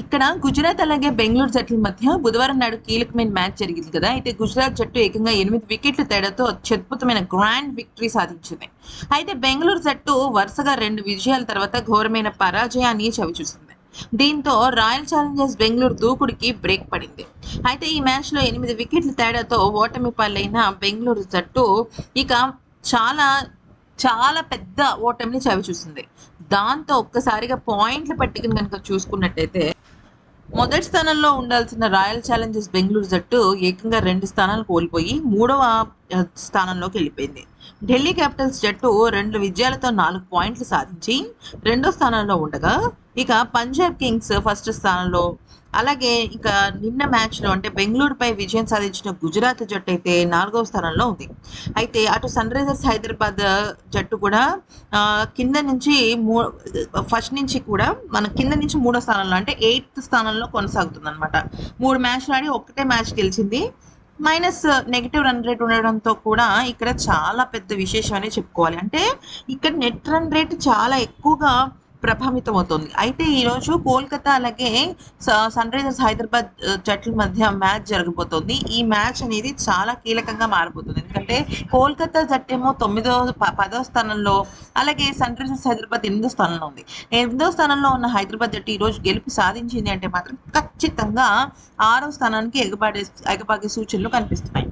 ఇక్కడ గుజరాత్ అలాగే బెంగళూరు జట్ల మధ్య బుధవారం నాడు కీలకమైన మ్యాచ్ జరిగింది కదా. అయితే గుజరాత్ జట్టు ఏకంగా ఎనిమిది వికెట్ల తేడాతో అత్యద్భుతమైన గ్రాండ్ విక్టరీ సాధించింది. అయితే బెంగళూరు జట్టు వరుసగా రెండు విజయాల తర్వాత ఘోరమైన పరాజయాన్ని చవిచూసింది. దీంతో రాయల్ ఛాలెంజర్స్ బెంగళూరు దూకుడికి బ్రేక్ పడింది. అయితే ఈ మ్యాచ్లో ఎనిమిది వికెట్ల తేడాతో ఓటమి పాలైన బెంగళూరు జట్టు ఇక చాలా చాలా పెద్ద ఓటమిని చవిచూసింది దాంతో ఒక్కసారిగా పాయింట్లు పట్టుకుని కనుక చూసుకున్నట్టయితే మొదటి స్థానంలో ఉండాల్సిన రాయల్ ఛాలెంజర్స్ బెంగళూరు జట్టు ఏకంగా రెండు స్థానాలు కోల్పోయి మూడవ స్థానంలోకి వెళ్ళిపోయింది. ఢిల్లీ క్యాపిటల్స్ జట్టు రెండు విజయాలతో నాలుగు పాయింట్లు సాధించి రెండో స్థానంలో ఉండగా ఇక పంజాబ్ కింగ్స్ ఫస్ట్ స్థానంలో అలాగే ఇక నిన్న మ్యాచ్లో అంటే బెంగళూరుపై విజయం సాధించిన గుజరాత్ జట్టు అయితే నాలుగవ స్థానంలో ఉంది. అయితే అటు సన్ రైజర్స్ హైదరాబాద్ జట్టు కూడా కింద నుంచి మూ ఫస్ట్ నుంచి కూడా మన కింద నుంచి మూడో స్థానంలో అంటే ఎయిత్ స్థానంలో కొనసాగుతుంది అనమాట మూడు మ్యాచ్లు ఆడి ఒక్కటే మ్యాచ్ గెలిచింది. మైనస్ నెగిటివ్ రన్ రేట్ ఉండడంతో కూడా ఇక్కడ చాలా పెద్ద విశేషం అనే చెప్పుకోవాలి. అంటే ఇక్కడ నెట్ రన్ రేట్ చాలా ఎక్కువగా ప్రభావితం అవుతుంది అయితే ఈరోజు కోల్కతా అలాగే సన్ రైజర్స్ హైదరాబాద్ జట్ల మధ్య మ్యాచ్ జరగబోతోంది. ఈ మ్యాచ్ అనేది చాలా కీలకంగా మారిపోతుంది ఎందుకంటే కోల్కతా జట్టు ఏమో తొమ్మిదో పదో స్థానంలో అలాగే సన్ రైజర్స్ హైదరాబాద్ ఎనిమిదో స్థానంలో ఉంది. ఎనిమిదో స్థానంలో ఉన్న హైదరాబాద్ జట్టు ఈ రోజు గెలుపు సాధించింది అంటే మాత్రం ఖచ్చితంగా ఆరో స్థానానికి ఎగబాడే ఎగబాగే సూచనలు కనిపిస్తున్నాయి.